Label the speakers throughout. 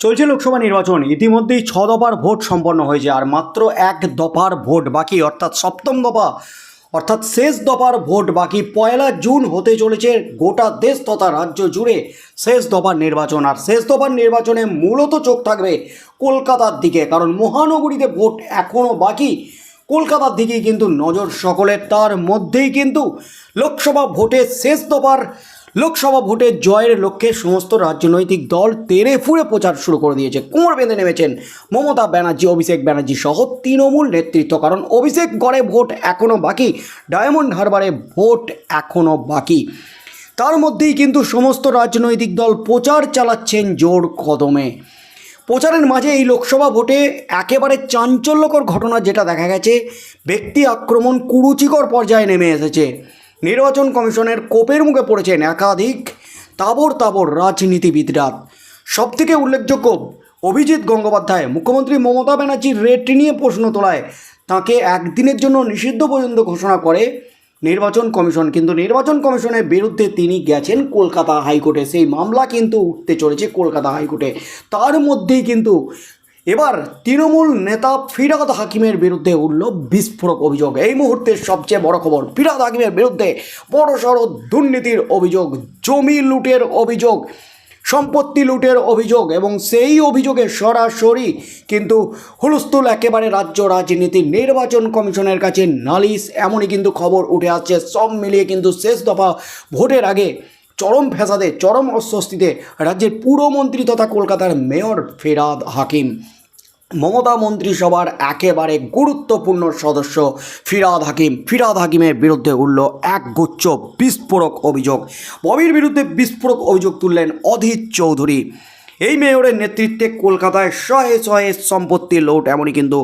Speaker 1: চলছে লোকসভা নির্বাচন। ইতিমধ্যেই ছ দফার ভোট সম্পন্ন হয়েছে, আর মাত্র এক দফার ভোট বাকি, অর্থাৎ সপ্তম দফা। অর্থাৎ শেষ দফার ভোট বাকি, পয়লা জুন হতে চলেছে গোটা দেশ তথা রাজ্য জুড়ে শেষ দফার নির্বাচন। আর শেষ দফার নির্বাচনে মূলত চোখ থাকবে কলকাতার দিকে, কারণ মহানগরীতে ভোট এখনও বাকি। কলকাতার দিকেই কিন্তু নজর সকলের, তার মধ্যেই কিন্তু লোকসভা ভোটের শেষ দফার লোকসভা ভোটের জয়ের লক্ষ্যে সমস্ত রাজনৈতিক দল তেরে ফুড়ে প্রচার শুরু করে দিয়েছে। কোমর বেঁধে নেমেছেন মমতা ব্যানার্জি, অভিষেক ব্যানার্জি সহ তৃণমূল নেতৃত্ব। কারণ অভিষেক গড়ে ভোট এখনও বাকি, ডায়মন্ড হারবারে ভোট এখনও বাকি। তার মধ্যেই কিন্তু সমস্ত রাজনৈতিক দল প্রচার চালাচ্ছেন জোর কদমে। প্রচারের মাঝে এই লোকসভা ভোটে একেবারে চাঞ্চল্যকর ঘটনা যেটা দেখা গেছে, ব্যক্তি আক্রমণ কুরুচিকর পর্যায়ে নেমে এসেছে। নির্বাচন কমিশনের কোপের মুখে পড়েছেন একাধিক তাবর তাবর রাজনীতিবিদরা। সবথেকে উল্লেখযোগ্য, অভিজিৎ গঙ্গোপাধ্যায়, মুখ্যমন্ত্রী মমতা ব্যানার্জির রেট নিয়ে প্রশ্ন তোলায়। তাকে একদিনের জন্য নিষিদ্ধ পর্যন্ত ঘোষণা করে নির্বাচন কমিশন। কিন্তু নির্বাচন কমিশনের বিরুদ্ধে তিনি গেছেন কলকাতা হাইকোর্টে। সেই মামলা কিন্তু উঠতে চলেছে কলকাতা হাইকোর্টে। তার মধ্যেই কিন্তু এবার তৃণমূল নেতা ফিরাদ হাকিমের বিরুদ্ধে উঠল বিস্ফোরক অভিযোগ। এই মুহূর্তে সবচেয়ে বড় খবর ফিরাদ হাকিমের বিরুদ্ধে বড় সড় দুর্নীতির অভিযোগ, জমি লুটের অভিযোগ, সম্পত্তি লুটের অভিযোগ এবং সেই অভিযোগে সরাসরি কিন্তু হুলস্থুল একেবারে রাজ্য রাজনীতি নির্বাচন কমিশনের কাছে নালিশ। এমনই কিন্তু খবর উঠে আসছে। সব মিলিয়ে কিন্তু শেষ দফা ভোটের আগে চরম ফ্যাসাদে, চরম অস্বস্তিতে রাজ্যের পুরমন্ত্রী তথা কলকাতার মেয়র ফেরাদ হাকিম। মমতা মন্ত্রিসভার একেবারে গুরুত্বপূর্ণ সদস্য ফিরাদ হাকিম। ফিরাদ হাকিমের বিরুদ্ধে উঠল এক গুচ্ছ বিস্ফোরক অভিযোগ। ববির বিরুদ্ধে বিস্ফোরক অভিযোগ তুললেন অধীর চৌধুরী। এই মেয়রের নেতৃত্বে কলকাতায় শহে শহে সম্পত্তি লোট, এমনই কিন্তু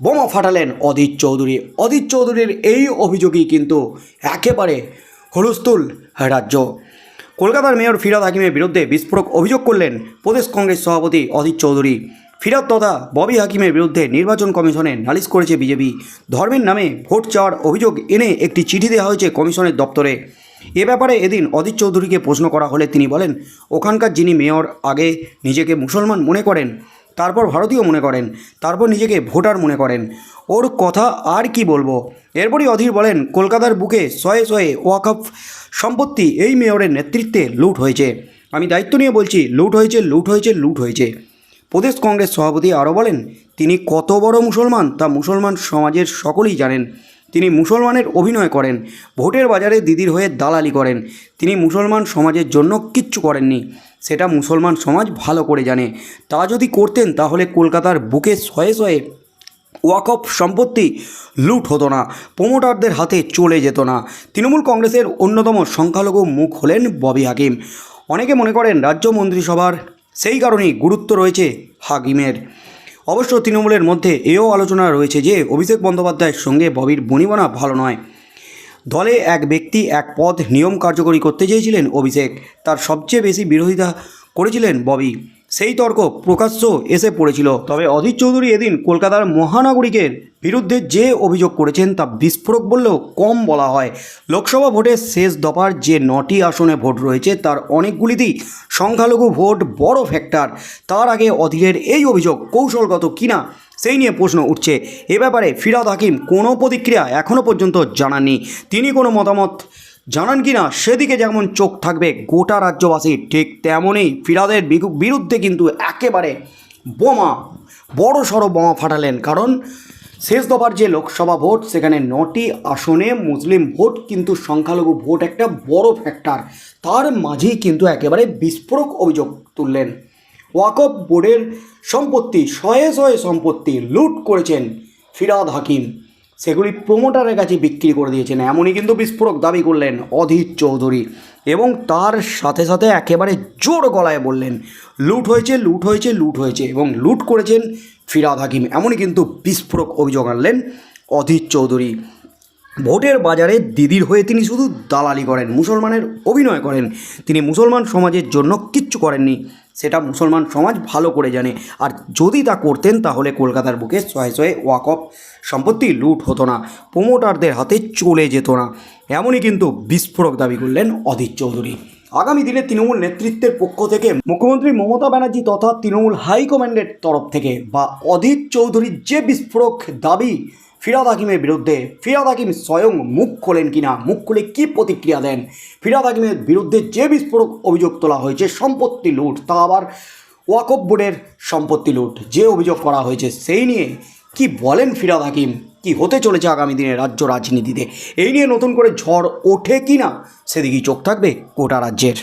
Speaker 1: বোমা ফাটালেন অধীর চৌধুরী। অধীর চৌধুরীর এই অভিযোগই কিন্তু একেবারে হুলস্থুল রাজ্য। কলকাতার মেয়র ফিরাদ হাকিমের বিরুদ্ধে বিস্ফোরক অভিযোগ করলেন প্রদেশ কংগ্রেস সভাপতি অধীর চৌধুরী। ফিরাদ তথা ববি হাকিমের বিরুদ্ধে নির্বাচন কমিশনে নালিশ করেছে বিজেপি। ধর্মের নামে ভোট চাওয়ার অভিযোগ এনে একটি চিঠি দেওয়া হয়েছে কমিশনের দপ্তরে। এ ব্যাপারে এদিন অধীর চৌধুরীকে প্রশ্ন করা হলে তিনি বলেন, ওখানকার যিনি মেয়র আগে নিজেকে মুসলমান মনে করেন তারপর ভারতীয় মনে করেন, তারপর নিজেকে ভোটার মনে করেন। ওর কথা আর কি বলব? এরপরই অধীর বলেন, কলকাতার বুকে শয়ে শয়ে ওয়াকফ সম্পত্তি এই মেয়রের নেতৃত্বে লুট হয়েছে। আমি দায়িত্ব নিয়ে বলছি, লুট হয়েছে লুট হয়েছে লুট হয়েছে। প্রদেশ কংগ্রেস সভাপতি আরও বলেন, তিনি কত বড় মুসলমান তা মুসলমান সমাজের সকলেই জানেন। তিনি মুসলমানের অভিনয় করেন, ভোটের বাজারে দিদির হয়ে দালালি করেন। তিনি মুসলমান সমাজের জন্য কিচ্ছু করেননি, সেটা মুসলমান সমাজ ভালো করে জানে। তা যদি করতেন, তাহলে কলকাতার বুকে শয়ে শয়ে ওয়াকফ সম্পত্তি লুট হতো না, প্রমোটারদের হাতে চলে যেত না। তৃণমূল কংগ্রেসের অন্যতম সংখ্যালঘু মুখ হলেন ববি হাকিম। অনেকে মনে করেন রাজ্য মন্ত্রিসভার সেই কারণেই গুরুত্ব রয়েছে হাকিমের। অবশ্য তৃণমূলের মধ্যে এও আলোচনা রয়েছে যে অভিষেক বন্দ্যোপাধ্যায়ের সঙ্গে ববির বনিবনা ভালো নয়। দলে এক ব্যক্তি এক পদ নিয়ম কার্যকরী করতে চেয়েছিলেন অভিষেক। তার সবচেয়ে বেশি বিরোধিতা করেছিলেন ববি। সেই তর্ক প্রকাশ্য এসে পড়েছিল। তবে অধীর চৌধুরী এদিন কলকাতার মহানাগরিকের বিরুদ্ধে যে অভিযোগ করেছেন তা বিস্ফোরক বললেও কম বলা হয়। লোকসভা ভোটের শেষ দফার যে নটি আসনে ভোট রয়েছে, তার অনেকগুলিতেই সংখ্যালঘু ভোট বড় ফ্যাক্টর। তার আগে অধীরের এই অভিযোগ কৌশলগত কিনা সেই নিয়ে প্রশ্ন উঠছে। এ ব্যাপারে ফিরাদ হাকিম কোনো প্রতিক্রিয়া এখনও পর্যন্ত জানাননি। তিনি কোনো মতামত জানান কি না, সেদিকে যেমন চোখ থাকবে গোটা রাজ্যবাসী, ঠিক তেমনই ফিরাদের বিরুদ্ধে কিন্তু একেবারে বোমা বড় সড়ো বোমা ফাটালেন। কারণ শেষ দফার যে লোকসভা ভোট, সেখানে নটি আসনে মুসলিম ভোট কিন্তু সংখ্যালঘু ভোট একটা বড় ফ্যাক্টর তার মাঝেই কিন্তু একেবারে বিস্ফোরক অভিযোগ তুললেন। ওয়াকফ বোর্ডের সম্পত্তি, শয়ে শয়ে সম্পত্তি লুট করেছেন ফিরাদ হাকিম। সেগুলি প্রোমোটারের কাছে বিক্রি করে দিয়েছেন। এমনই কিন্তু বিস্ফোরক দাবি করলেন অধীর চৌধুরী এবং তার সাথে সাথে একেবারে জোর গলায় বললেন, লুট হয়েছে লুট হয়েছে লুট হয়েছে এবং লুট করেছেন ফিরাদ হাকিম। এমনই কিন্তু বিস্ফোরক অভিযোগ আনলেন অধীর চৌধুরী। ভোটের বাজারে দিদির হয়ে তিনি শুধু দালালি করেন, মুসলমানের অভিনয় করেন। তিনি মুসলমান সমাজের জন্য কিচ্ছু করেননি। সেটা মুসলমান সমাজ ভালো করে জানে। আর যদি তা করতেন, তাহলে কলকাতার বুকে শয়ে শয়ে ওয়াকফ সম্পত্তি লুট হতো না, প্রোমোটারদের হাতে চলে যেত না। এমনই কিন্তু বিস্ফোরক দাবি করলেন অধীর চৌধুরী। আগামী দিনে তৃণমূল নেতৃত্বের পক্ষ থেকে মুখ্যমন্ত্রী মমতা ব্যানার্জি তথা তৃণমূল হাইকমান্ডের তরফ থেকে বা অধীর চৌধুরীর যে বিস্ফোরক দাবি ফিরাদ হাকিমের বিরুদ্ধে ফিরাদ হাকিম স্বয়ং মুখ খোলেন কিনা, মুখ খুলে কী প্রতিক্রিয়া দেন? ফিরাদ হাকিমের বিরুদ্ধে যে বিস্ফোরক অভিযোগ তোলা হয়েছে, সম্পত্তি লুট, তা আবার ওয়াকফ বোর্ডের সম্পত্তি লুট, যে অভিযোগ করা হয়েছে সেই নিয়ে কি বলেন ফিরাদ হাকিম কি হতে চলেছে আগামী দিনে রাজ্য রাজনীতিতে? এই নিয়ে নতুন করে ঝড় ওঠে কি না সেদিকেই চোখ থাকবে গোটা রাজ্যের।